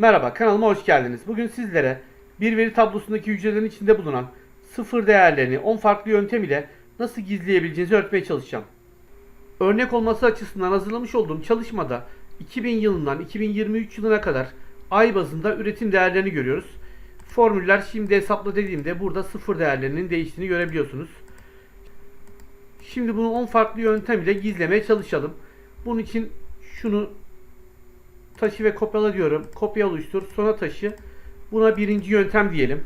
Merhaba kanalıma hoş geldiniz. Bugün sizlere bir veri tablosundaki hücrelerin içinde bulunan sıfır değerlerini 10 farklı yöntem ile nasıl gizleyebileceğinizi öğretmeye çalışacağım. Örnek olması açısından hazırlamış olduğum çalışmada 2000 yılından 2023 yılına kadar ay bazında üretim değerlerini görüyoruz. Formüller şimdi hesapla dediğimde burada sıfır değerlerinin değiştiğini görebiliyorsunuz. Şimdi bunu 10 farklı yöntem ile gizlemeye çalışalım. Bunun için şunu taşı ve kopyala diyorum. Kopya oluştur. Sonra taşı. Buna birinci yöntem diyelim.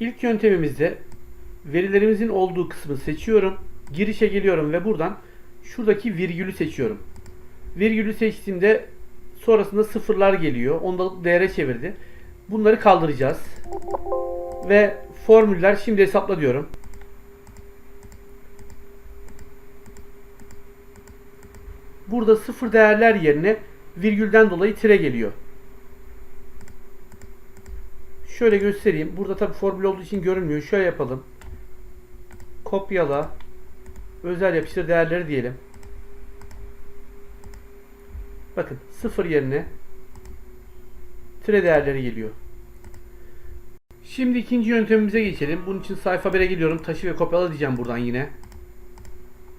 İlk yöntemimizde verilerimizin olduğu kısmı seçiyorum. Girişe geliyorum ve buradan şuradaki virgülü seçiyorum. Virgülü seçtiğimde sonrasında sıfırlar geliyor. Ondalık değere çevirdi. Bunları kaldıracağız. Ve formüller şimdi hesapla diyorum. Burada sıfır değerler yerine virgülden dolayı tire geliyor. Şöyle göstereyim. Burada tabi formül olduğu için görünmüyor. Şöyle yapalım. Kopyala. Özel yapıştır değerleri diyelim. Bakın sıfır yerine tire değerleri geliyor. Şimdi ikinci yöntemimize geçelim. Bunun için sayfa 1'e gidiyorum. Taşı ve kopyala diyeceğim buradan yine.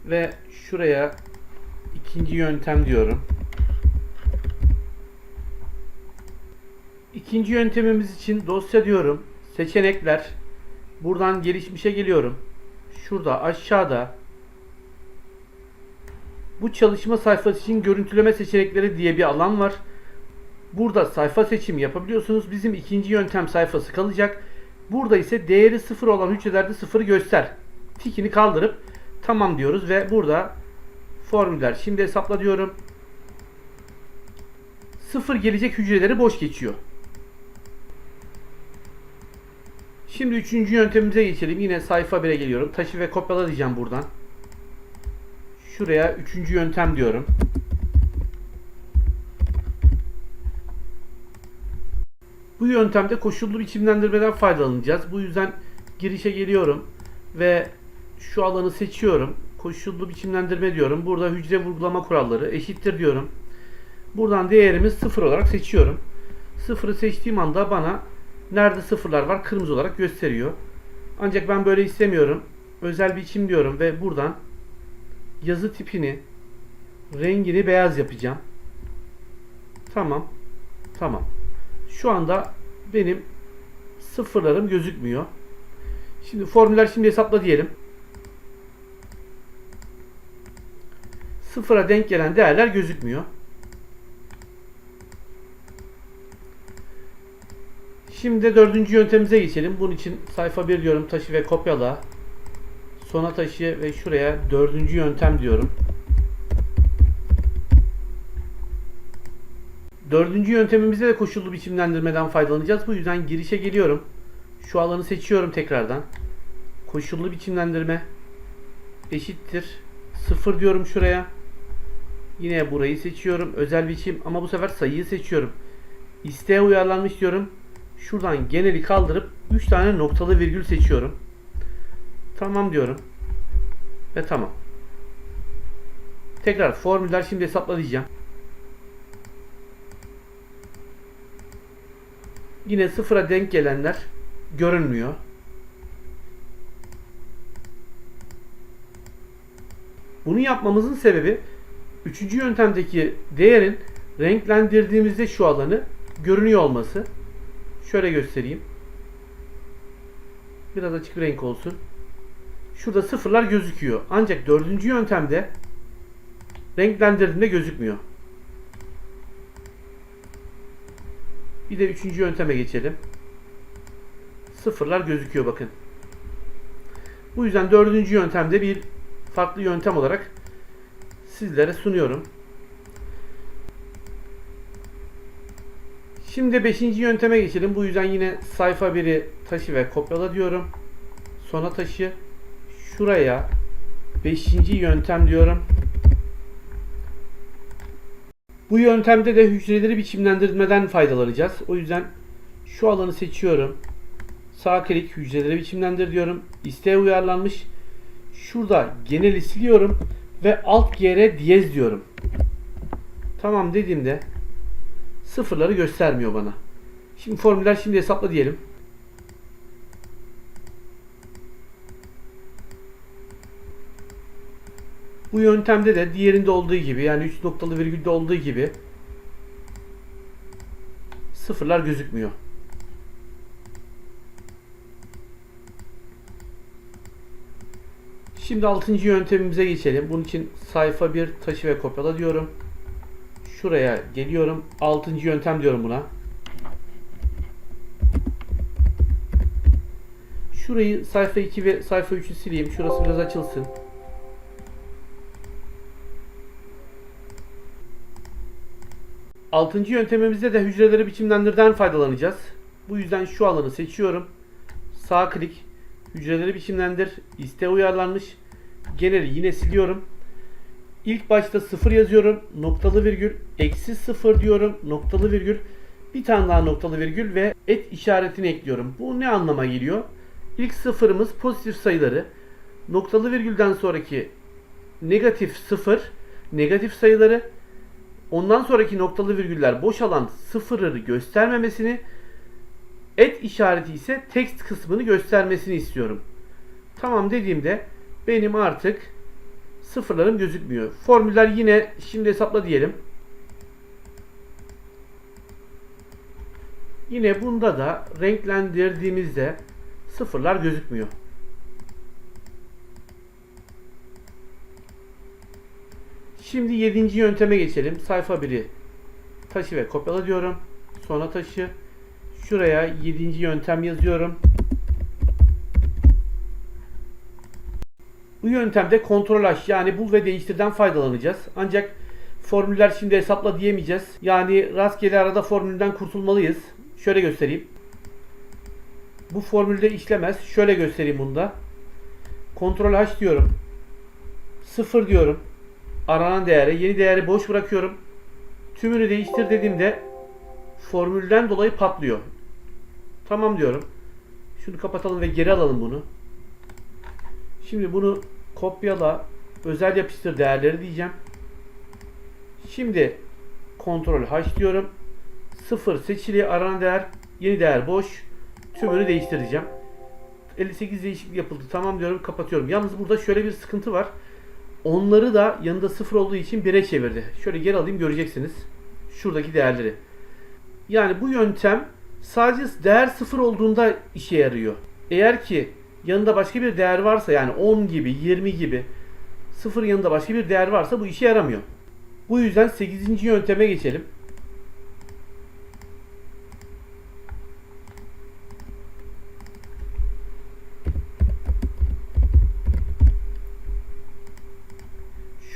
Ve şuraya ikinci yöntem diyorum. İkinci yöntemimiz için dosya diyorum. Seçenekler. Buradan gelişmişe geliyorum. Şurada aşağıda bu çalışma sayfası için görüntüleme seçenekleri diye bir alan var. Burada sayfa seçimi yapabiliyorsunuz. Bizim ikinci yöntem sayfası kalacak. Burada ise değeri sıfır olan hücrelerde sıfırı göster. Tikini kaldırıp tamam diyoruz ve burada formüller. Şimdi hesapla diyorum. Sıfır gelecek hücreleri boş geçiyor. Şimdi üçüncü yöntemimize geçelim. Yine sayfa 1'e geliyorum. Taşı ve kopyala diyeceğim buradan. Şuraya üçüncü yöntem diyorum. Bu yöntemde koşullu biçimlendirmeden faydalanacağız. Bu yüzden girişe geliyorum ve şu alanı seçiyorum. Koşullu biçimlendirme diyorum. Burada hücre vurgulama kuralları eşittir diyorum. Buradan değerimiz sıfır olarak seçiyorum. Sıfırı seçtiğim anda bana nerede sıfırlar var kırmızı olarak gösteriyor. Ancak ben böyle istemiyorum. Özel biçim diyorum ve buradan yazı tipini rengini beyaz yapacağım. Tamam. Tamam. Şu anda benim sıfırlarım gözükmüyor. Şimdi formüller şimdi hesapla diyelim. Sıfıra denk gelen değerler gözükmüyor. Şimdi dördüncü yöntemimize geçelim. Bunun için sayfa 1 diyorum taşı ve kopyala. Sona taşı ve şuraya dördüncü yöntem diyorum. Dördüncü yöntemimizde de koşullu biçimlendirmeden faydalanacağız. Bu yüzden girişe geliyorum. Şu alanı seçiyorum tekrardan. Koşullu biçimlendirme eşittir. Sıfır diyorum şuraya. Yine burayı seçiyorum. Özel biçim ama bu sefer sayıyı seçiyorum. İsteğe uyarlanmış diyorum. Şuradan geneli kaldırıp 3 tane noktalı virgül seçiyorum. Tamam diyorum. Ve tamam. Tekrar formüller şimdi hesapla diyeceğim. Yine sıfıra denk gelenler görünmüyor. Bunu yapmamızın sebebi üçüncü yöntemdeki değerin renklendirdiğimizde şu alanı görünüyor olması. Şöyle göstereyim. Biraz açık bir renk olsun. Şurada sıfırlar gözüküyor. Ancak dördüncü yöntemde renklendirdiğinde gözükmüyor. Bir de üçüncü yönteme geçelim. Sıfırlar gözüküyor bakın. Bu yüzden dördüncü yöntemde bir farklı yöntem olarak sizlere sunuyorum. Şimdi beşinci yönteme geçelim. Bu yüzden yine sayfa 1'i taşı ve kopyala diyorum. Sona taşı. Şuraya beşinci yöntem diyorum. Bu yöntemde de hücreleri biçimlendirmeden faydalanacağız. O yüzden şu alanı seçiyorum. Sağ klik hücreleri biçimlendir diyorum. İsteğe uyarlanmış. Şurada geneli siliyorum ve alt yere diyez diyorum. Tamam dediğimde sıfırları göstermiyor bana. Şimdi formüller şimdi hesapla diyelim. Bu yöntemde de diğerinde olduğu gibi yani 3 noktalı virgülde olduğu gibi sıfırlar gözükmüyor. Şimdi 6. yöntemimize geçelim. Bunun için sayfa 1 taşı ve kopyala diyorum. Şuraya geliyorum. 6. yöntem diyorum buna. Şurayı sayfa 2 ve sayfa 3'ü sileyim. Şurası biraz açılsın. Altıncı yöntemimizde de hücreleri biçimlendirden faydalanacağız. Bu yüzden şu alanı seçiyorum. Sağ klik, hücreleri biçimlendir, iste uyarlanmış. Geneli yine siliyorum. İlk başta 0 yazıyorum, noktalı virgül, eksi 0 diyorum, noktalı virgül, bir tane daha noktalı virgül ve et işaretini ekliyorum. Bu ne anlama geliyor? İlk sıfırımız pozitif sayıları, noktalı virgülden sonraki negatif 0, negatif sayıları, Ondan sonraki noktalı virgüller boş alan sıfırları göstermemesini, et işareti ise text kısmını göstermesini istiyorum. Tamam dediğimde benim artık sıfırlarım gözükmüyor. Formüller yine şimdi hesapla diyelim. Yine bunda da renklendirdiğimizde sıfırlar gözükmüyor. Şimdi 7. yönteme geçelim. Sayfa 1'i taşı ve kopyala diyorum. Sonra taşı. Şuraya 7. yöntem yazıyorum. Bu yöntemde kontrol H yani bul ve değiştirden faydalanacağız. Ancak formüller şimdi hesapla diyemeyeceğiz. Yani rastgele arada formülden kurtulmalıyız. Şöyle göstereyim. Bu formülde işlemez. Şöyle göstereyim bunda. Kontrol H diyorum. 0 diyorum aranan değere yeni değeri boş bırakıyorum. Tümünü değiştir dediğimde formülden dolayı patlıyor. Tamam diyorum. Şunu kapatalım ve geri alalım bunu. Şimdi bunu kopyala, özel yapıştır değerleri diyeceğim. Şimdi kontrol H diyorum. 0 seçili aranan değer, yeni değer boş. Tümünü değiştireceğim. 58 değişiklik yapıldı. Tamam diyorum, kapatıyorum. Yalnız burada şöyle bir sıkıntı var. Onları da yanında sıfır olduğu için 1'e çevirdi. Şöyle geri alayım göreceksiniz. Şuradaki değerleri. Yani bu yöntem sadece değer sıfır olduğunda işe yarıyor. Eğer ki yanında başka bir değer varsa yani 10 gibi 20 gibi sıfır yanında başka bir değer varsa bu işe yaramıyor. Bu yüzden 8. yönteme geçelim.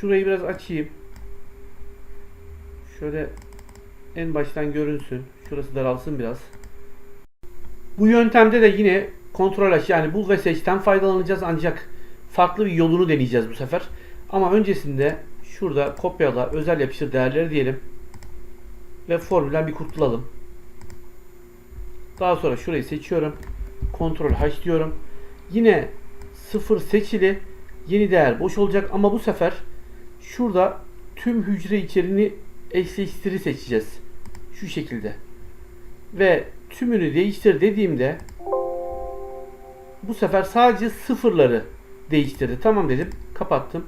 Şurayı biraz açayım. Şöyle en baştan görünsün. Şurası daralsın biraz. Bu yöntemde de yine kontrol aç yani bul ve seçten faydalanacağız ancak farklı bir yolunu deneyeceğiz bu sefer. Ama öncesinde şurada kopyala özel yapıştır değerleri diyelim. Ve formülden bir kurtulalım. Daha sonra şurayı seçiyorum. Kontrol H diyorum. Yine sıfır seçili yeni değer boş olacak ama bu sefer şurada tüm hücre içeriğini eşleştiri seçeceğiz. Şu şekilde. Ve tümünü değiştir dediğimde bu sefer sadece sıfırları değiştirdi. Tamam dedim. Kapattım.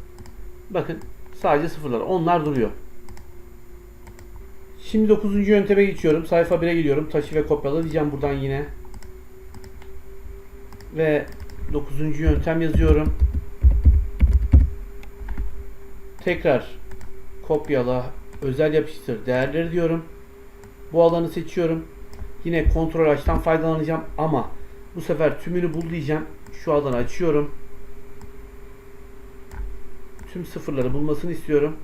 Bakın sadece sıfırlar. Onlar duruyor. Şimdi 9. yönteme geçiyorum. Sayfa 1'e gidiyorum. Taşı ve kopyala diyeceğim buradan yine. Ve 9. yöntem yazıyorum. Tekrar kopyala, özel yapıştır değerleri diyorum. Bu alanı seçiyorum. Yine kontrol açtan faydalanacağım ama bu sefer tümünü bul diyeceğim. Şu alanı açıyorum. Tüm sıfırları bulmasını istiyorum.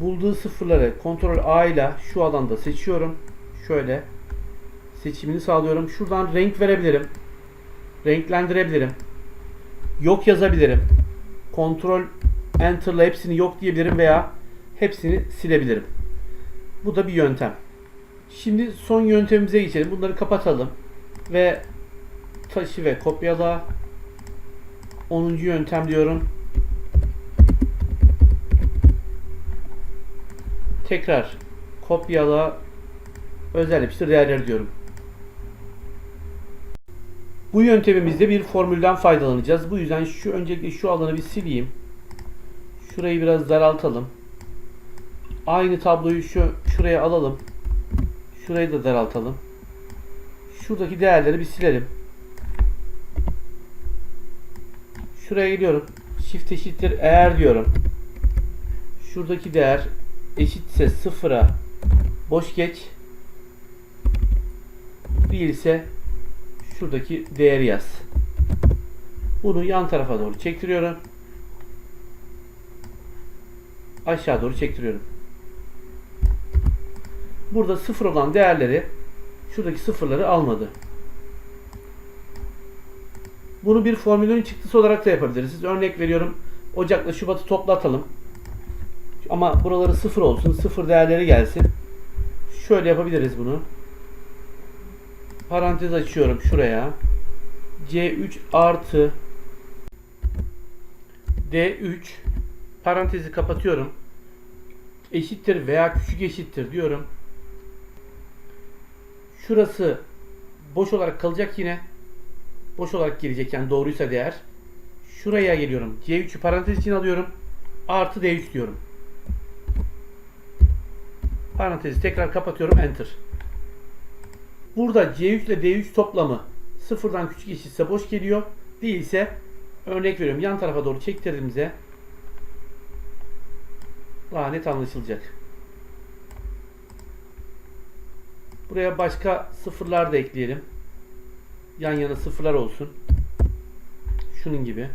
Bulduğu sıfırları kontrol A ile şu alanda seçiyorum. Şöyle seçimini sağlıyorum. Şuradan renk verebilirim. Renklendirebilirim. Yok yazabilirim. Kontrol Enter'la hepsini yok diyebilirim veya hepsini silebilirim. Bu da bir yöntem. Şimdi son yöntemimize geçelim. Bunları kapatalım. Ve taşı ve kopyala 10. yöntem diyorum. Tekrar kopyala özel yapıştır değerleri diyorum. Bu yöntemimizde bir formülden faydalanacağız. Bu yüzden şu öncelikle şu alanı bir sileyim. Şurayı biraz daraltalım. Aynı tabloyu şu şuraya alalım. Şurayı da daraltalım. Şuradaki değerleri bir silelim. Şuraya geliyorum. Shift eşittir eğer diyorum. Şuradaki değer eşitse sıfıra boş geç. Değilse şuradaki değeri yaz. Bunu yan tarafa doğru çektiriyorum. Aşağı doğru çektiriyorum. Burada sıfır olan değerleri şuradaki sıfırları almadı. Bunu bir formülün çıktısı olarak da yapabiliriz. Örnek veriyorum. Ocakla Şubat'ı toplatalım. Ama buraları sıfır olsun. Sıfır değerleri gelsin. Şöyle yapabiliriz bunu. Parantez açıyorum şuraya. C3 artı D3 parantezi kapatıyorum. Eşittir veya küçük eşittir diyorum. Şurası boş olarak kalacak yine. Boş olarak gelecek yani doğruysa değer. Şuraya geliyorum. C3'ü parantez için alıyorum. Artı D3 diyorum. Parantezi tekrar kapatıyorum. Enter. Burada C3 ile D3 toplamı sıfırdan küçük eşitse boş geliyor. Değilse örnek veriyorum yan tarafa doğru çektirdiğimizde daha net anlaşılacak. Buraya başka sıfırlar da ekleyelim. Yan yana sıfırlar olsun. Şunun gibi.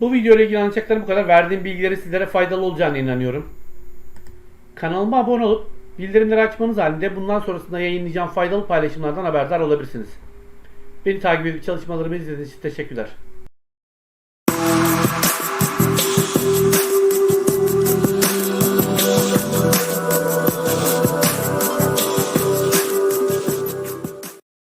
Bu video ile ilgili anlatacaklarım bu kadar. Verdiğim bilgileri sizlere faydalı olacağına inanıyorum. Kanalıma abone olup bildirimleri açmanız halinde bundan sonrasında yayınlayacağım faydalı paylaşımlardan haberdar olabilirsiniz. Beni takip edip çalışmalarımı izlediğiniz için teşekkürler.